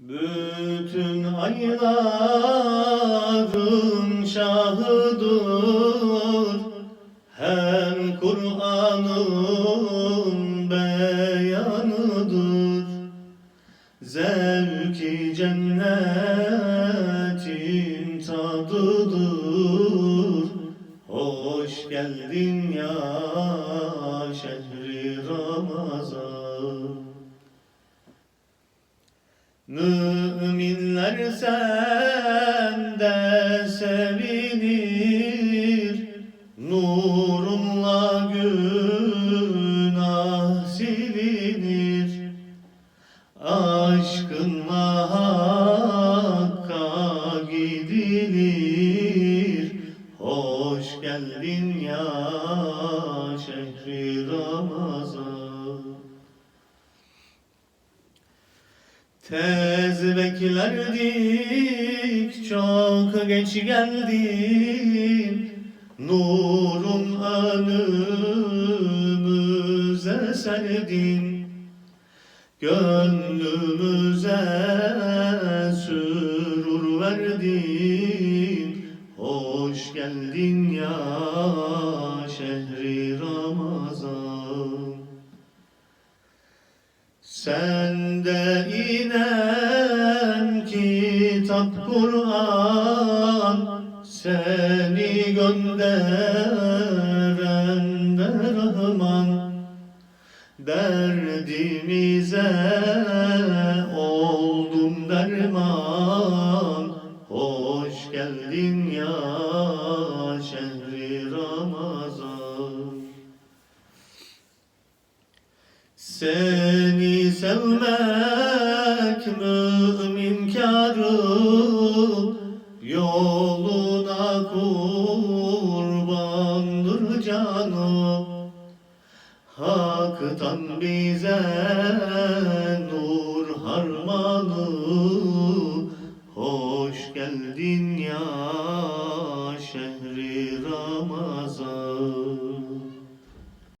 Bütün ayların şahıdır. Hem Kur'an'ın beyanıdır. Zevki cennetin tadıdır. Hoş geldin ya şehri Müminler sende sevinir. Nurunla günah silinir. Aşkınla hakka gidilir. Hoş geldin Tez beklerdik çok geç geldin Nurun önümüze serdin. Gönlümüze sürur verdin. Hoş geldin ya şehri Sende inen kitap Kur'an Seni gönderen de Rahman. Derdimize oldun derman Hoş geldin ya seni sevmek mümin karı Yoluna kurbandır canı. Hak'tan bize nur harmanı. Hoş geldin ya